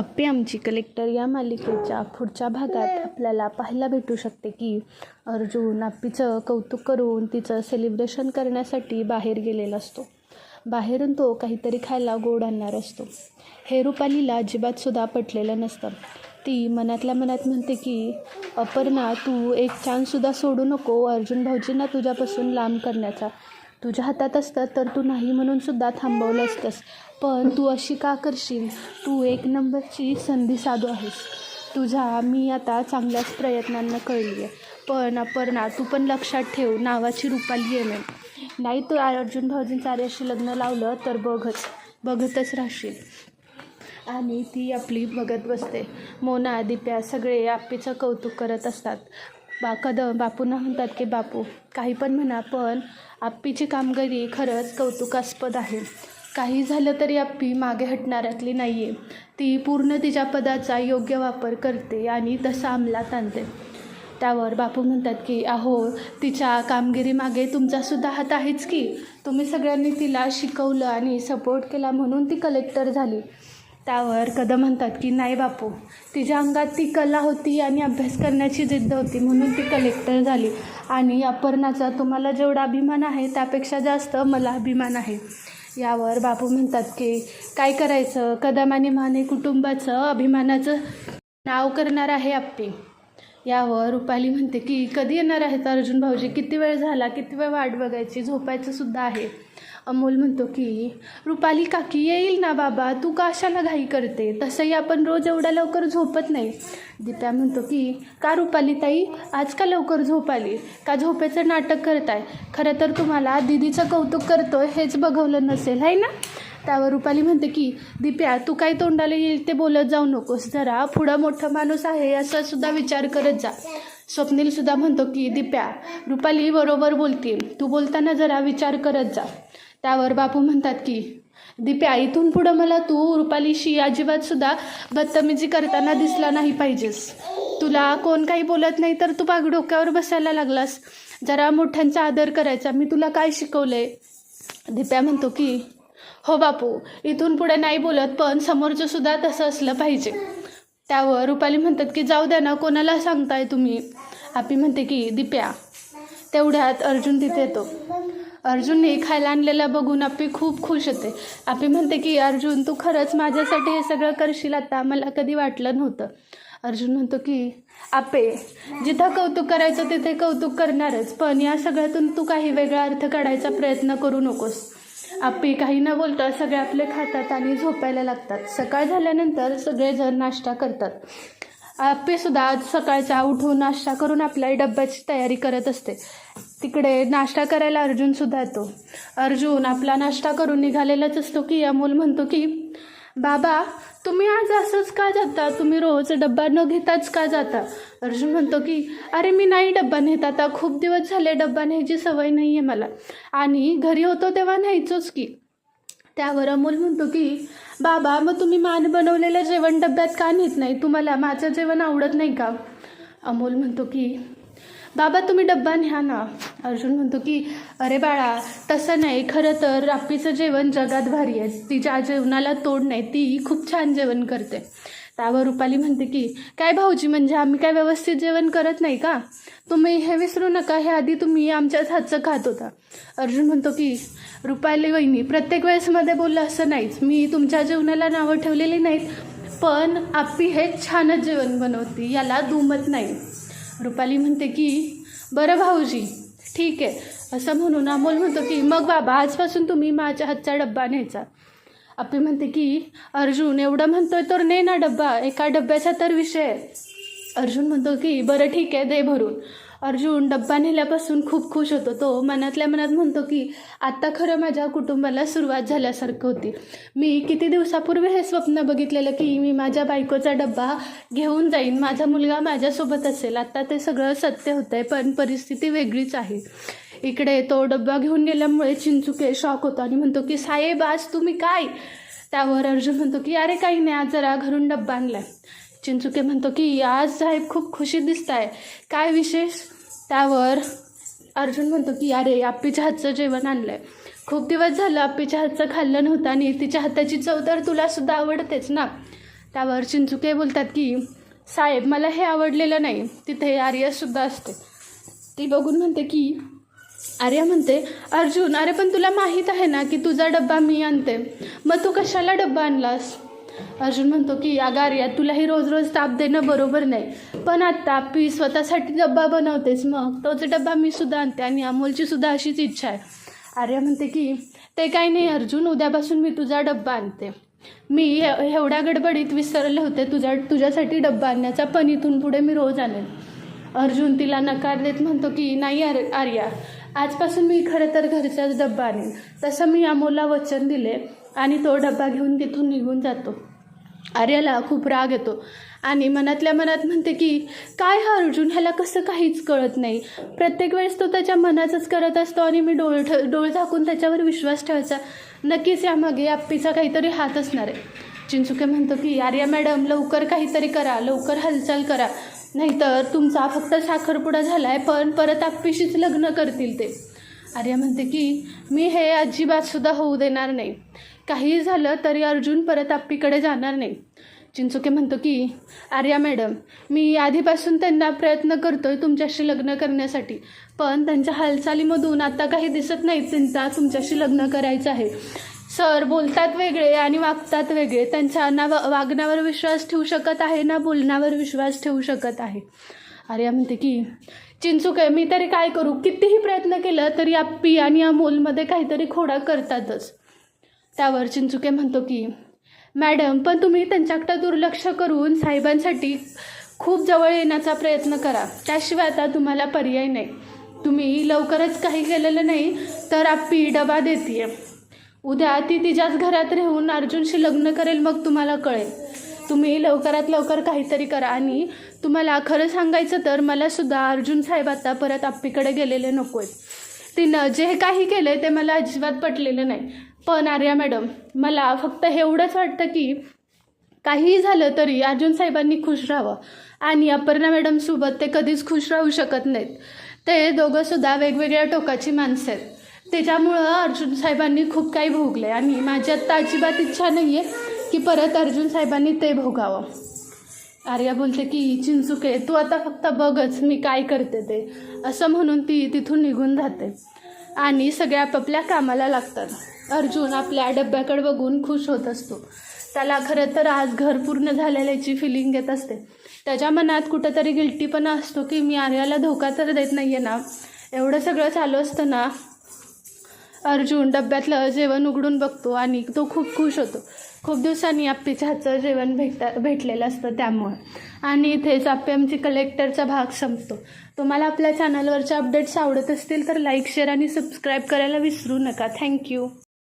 अप्पे आमची कलेक्टर या मालिकेच्या पुढच्या भागात आपल्याला पाहायला भेटू शकते की अर्जुन आप्पीचं कौतुक करून तिचं सेलिब्रेशन करण्यासाठी बाहेर गेलेला असतो. बाहेरून तो काहीतरी खायला गोड आणणार असतो. हे रुपालीला अजिबातसुद्धा पटलेलं नसतं. ती मनातल्या मनात म्हणते की अपर्णा तू एक चान्ससुद्धा सोडू नको अर्जुन भाऊजींना तुझ्यापासून लांब करण्याचा. तुझ्या हातात असतं तर तू नाही म्हणून सुद्धा थांबवलं असतंस. पण तू अशी का करशील? तू एक नंबरची संधी साधू आहेस. तुझा मी आता चांगल्याच प्रयत्नांना कळली आहे पण अपर्णा तू पण लक्षात ठेव नावाची रुपाली आहे नाही नाही तर अर्जुन भाऊजींचं आर्याशी लग्न लावलं तर बघच बघतच राहशील. आणि ती आपली बघत बसते. मोना दिप्या सगळे आपीचं कौतुक करत असतात. बा कदम बापूंना म्हणतात की बापू काही पण म्हणा पण आप्पीची कामगिरी खरंच कौतुकास्पद आहे. काही झालं तरी आप्पी मागे हटणाऱ्यातली नाही आहे ती पूर्ण तिच्या पदाचा योग्य वापर करते आणि तसा अंमलात आणते. त्यावर बापू म्हणतात की अहो तिच्या कामगिरीमागे तुमचासुद्धा हात आहेच की. तुम्ही सगळ्यांनी तिला शिकवलं आणि सपोर्ट केला म्हणून ती कलेक्टर झाली. त्यावर कदम म्हणतात की नाही बापू तिच्या अंगात ती कला होती आणि अभ्यास करण्याची जिद्द होती म्हणून ती कलेक्टर झाली. आणि अपर्णाचा तुम्हाला जेवढा अभिमान आहे त्यापेक्षा जास्त मला अभिमान आहे. यावर बापू म्हणतात की काय करायचं? कदम आणि माने कुटुंबाचं अभिमानाचं नाव करणार आहे आप्पी यावर रुपाली म्हणते की कधी येणार आहेत अर्जुन भाऊजी? किती वेळ झाला? किती वेळ वाट बघायची? झोपायचं सुद्धा आहे. अमोल म्हणतो की रुपाली काकी येईल ना बाबा तू कशाला घाई करते? तसंही आपण रोज एवढ्या लवकर झोपत नाही. दिप्या म्हणतो की का रुपाली ताई? आज का लवकर झोप आली का झोपेचं नाटक करताय? खरं तर तुम्हाला दिदीचं कौतुक करतोय हेच बघवलं नसेल आहे ना? त्यावर रुपाली म्हणते की दिप्या तू काय तोंडाला येईल ते बोलत जाऊ नकोस. जरा पुढं मोठं माणूस आहे असं सुद्धा विचार करत जा. स्वप्नीलसुद्धा म्हणतो की दिप्या रुपाली बरोबर बोलते तू बोलताना जरा विचार करत जा. त्यावर बापू म्हणतात की दिप्या इथून पुढं मला तू रुपालीशी अजिबातसुद्धा बदतमीजी करताना दिसला नाही पाहिजेस. तुला कोण काही बोलत नाही तर तू पाग डोक्यावर बसायला लागलास. जरा मोठ्यांचा आदर करायचा मी तुला काय शिकवलं आहे दिप्या म्हणतो की हो बापू इथून पुढे नाही बोलत पण समोरचं सुद्धा तसं असलं पाहिजे. त्यावर रुपाली म्हणतात की जाऊ द्या ना कोणाला सांगताय तुम्ही? आपी म्हणते की दिप्या तेवढ्यात अर्जुन तिथे येतो. अर्जुनने खायला आणलेलं बघून आपी खूप खुश होते. आपी म्हणते की अर्जुन तू खरंच माझ्यासाठी हे सगळं करशील आता? मला कधी वाटलं नव्हतं. अर्जुन म्हणतो की आपे जिथं कौतुक करायचं तिथे कौतुक करणारच. पण या सगळ्यातून तू काही वेगळा अर्थ काढायचा प्रयत्न करू नकोस. आपी काही न बोलता सगळे आपले खातात आणि झोपायला लागतात. सकाळ झाल्यानंतर सगळेजण नाश्ता करतात. आप्पीसुद्धा आज सकाळचा उठून नाश्ता करून आपल्या डब्याची तयारी करत असते. तिकडे नाश्ता करायला अर्जुनसुद्धा येतो. अर्जुन आपला नाश्ता करून निघालेलाच असतो की अमोल म्हणतो की बाबा तुम्ही आज असंच का जाता? तुम्ही रोज डब्बा न घेताच का जाता? अर्जुन म्हणतो की अरे मी नाही डब्बा नेत. आता खूप दिवस झाले डब्बा न्यायची सवय नाही आहे मला. आणि घरी होतो तेव्हा न्यायचोच की. त्यावर अमोल म्हणतो की बाबा मग तुम्ही मान बनवलेलं जेवण डब्यात का नेत नाही? तुम्हाला माझं जेवण आवडत नाही का? अमोल म्हणतो की बाबा तुम्ही डब्बा न्या ना. अर्जुन म्हणतो की अरे बाळा तसं नाही. खरं तर रापीचं जेवण जगात भारी आहे. तिच्या जेवणाला तोड नाही. ती खूप छान जेवण करते. त्यावर रुपाली म्हणते की काय भाऊजी म्हणजे आम्ही काय व्यवस्थित जेवण करत नाही का? तुम्ही हे विसरू नका. हे आधी तुम्ही आमच्याच हातचं खात होता. अर्जुन म्हणतो की रुपाली वहिनी प्रत्येक वेळेसमध्ये बोललं असं नाहीच. मी तुमच्या जेवणाला नावं ठेवलेली नाहीत पण आप्पी हे छानच जेवण बनवते. याला दुमत नाही. रुपाली म्हणते की बरं भाऊजी ठीक आहे. असं म्हणून अमोल म्हणतो की मग बाबा आजपासून तुम्ही माझ्या हातचा डब्बा न्यायचा. आपी म्हणते की अर्जुन एवढं म्हणतोय तर ने ना डब्बा एका डब्याचा तर विषय आहे. अर्जुन म्हणतो की बरं ठीक आहे दे भरून. अर्जुन डब्बा नेल्यापासून खूप खुश होतो. तो मनातल्या मनात म्हणतो की आत्ता खरं माझ्या कुटुंबाला सुरुवात झाल्यासारखं होती. मी किती दिवसापूर्वी हे स्वप्न बघितलेलं की मी माझ्या बायकोचा डब्बा घेऊन जाईन. माझा मुलगा माझ्यासोबत असेल. आत्ता ते सगळं सत्य होतं आहे पण परिस्थिती वेगळीच आहे. इकडे तो डब्बा घेऊन गेल्यामुळे चिंचुके शॉक होतो आणि म्हणतो की साहेब आज तुम्ही काय? त्यावर अर्जुन म्हणतो की अरे काही नाही. आज जरा घरून डब्बा आणलाय. चिंचुके म्हणतो की आज साहेब खूप खुशी दिसत आहे काय विशेष? त्यावर अर्जुन म्हणतो की अरे आप्पीच्या हातचं जेवण आणलं आहे खूप दिवस झालं आप्पीच्या हातचं खाल्लं नव्हतं आणि तिच्या हाताची चव तर तुलासुद्धा आवडतेच ना. त्यावर चिंचुके बोलतात की साहेब मला हे आवडलेलं नाही. तिथे आर्यासुद्धा असते. ती बघून म्हणते की आर्या म्हणते अर्जुन अरे पण तुला माहीत आहे ना की तुझा डब्बा मी आणते. मग तू कशाला डब्बा आणलास? अर्जुन म्हणतो की अगं आर्या तुलाही रोज रोज ताप देणं बरोबर नाही. पण आता पी स्वतःसाठी डब्बा बनवतेस मग. तोच डब्बा मी सुद्धा आणते आणि अमोलची सुद्धा अशीच इच्छा आहे. आर्या म्हणते की ते काही नाही अर्जुन उद्यापासून मी तुझा डब्बा आणते. मी हे- एवढ्या गडबडीत विसरले होते तुझ्या तुझ्यासाठी डब्बा आणण्याचा पण इथून पुढे मी रोज आणेन. अर्जुन तिला नकार देत म्हणतो की नाही आर आर्या आजपासून मी खरं तर घरचाच डब्बा आणेन. तसं मी अमोलला वचन दिले आणि तो डब्बा घेऊन तिथून निघून जातो. आर्याला खूप राग येतो. आणि मनातल्या मनात म्हणते की काय हा अर्जुन? ह्याला कसं काहीच कळत नाही. प्रत्येक वेळेस तो त्याच्या मनाचंच करत असतो आणि मी डोळ ठ डोळ झाकून त्याच्यावर विश्वास ठेवायचा. नक्कीच यामागे आप्पीचा काहीतरी हात असणार आहे. चिंचुके म्हणतो की आर्या मॅडम लवकर काहीतरी करा. लवकर हालचाल करा. नाहीतर तुमचा फक्त साखरपुडा झाला आहे पण परत आप्पीशीच लग्न करतील ते. आर्या म्हणते की मी हे अजिबातसुद्धा होऊ देणार नाही. काहीही झालं तरी अर्जुन परत आप्पीकडे जाणार नाही. चिंचुके म्हणतो की आर्या मॅडम मी आधीपासून त्यांना प्रयत्न करतोय तुमच्याशी लग्न करण्यासाठी पण त्यांच्या हालचालीमधून आता काही दिसत नाही त्यांचा तुमच्याशी लग्न करायचं आहे. सर बोलतात वेगळे आणि वागतात वेगळे त्यांच्या ना वागण्यावर विश्वास ठेवू शकत आहे ना बोलण्यावर विश्वास ठेवू शकत आहे? आर्या म्हणते की चिंचुके मी तरी काय करू? कितीही प्रयत्न केलं तरी आप्पी आणि अमोलमध्ये काहीतरी खोडा करतातच. त्यावर चिंचुके म्हणतो की मॅडम पण तुम्ही त्यांच्याकडे दुर्लक्ष करून साहेबांसाठी खूप जवळ येण्याचा प्रयत्न करा. त्याशिवाय आता तुम्हाला पर्याय नाही. तुम्ही लवकरच काही केलेलं नाही तर आपी डबा देते उद्या ती तिच्याच घरात राहून अर्जुनशी लग्न करेल मग तुम्हाला कळेल. तुम्ही लवकरात लवकर काहीतरी करा. आणि तुम्हाला खरं सांगायचं तर मलासुद्धा अर्जुन साहेब आता परत आप्पीकडे गेलेले नको आहेत तिनं जे काही केलं ते मला अजिबात पटलेलं नाही. पण आर्या मॅडम मला फक्त एवढंच वाटतं की काहीही झालं तरी अर्जुन साहेबांनी खुश राहावं. आणि अपर्णा मॅडमसोबत ते कधीच खुश राहू शकत नाहीत. ते दोघंसुद्धा वेगवेगळ्या टोकाची माणसं आहेत. त्याच्यामुळं अर्जुन साहेबांनी खूप काही भोगलं आहे आणि माझी आत्ता अजिबात इच्छा नाही आहे की परत अर्जुन साहेबांनी ते भोगावं. आर्या बोलते की चिंचुके तू आता फक्त बघच मी काय करते ते. असं म्हणून ती तिथून निघून जाते. आणि सगळे आपापल्या कामाला लागतात. अर्जुन आपल्या डब्याकडे बघून खुश होत असतो. त्याला खरं तर आज घर पूर्ण झालेल्याची फिलिंग येत असते. त्याच्या मनात कुठंतरी गिल्टीपणा असतो की मी आर्याला धोका तर देत नाही आहे ना. एवढं सगळं चालू असतं ना अर्जुन डब्यातलं जेवण उघडून बघतो आणि तो खूप खुश होतो. खूप दिवसांनी आप्पीच्या हातचं जेवण भेटता भेटलेलं असतं त्यामुळं. आणि इथेच आप्पी आमची कलेक्टरचा भाग संपतो. तुम्हाला आपल्या चॅनलवरच्या अपडेट्स आवडत असतील तर लाईक शेअर आणि सबस्क्राईब करायला विसरू नका. थँक्यू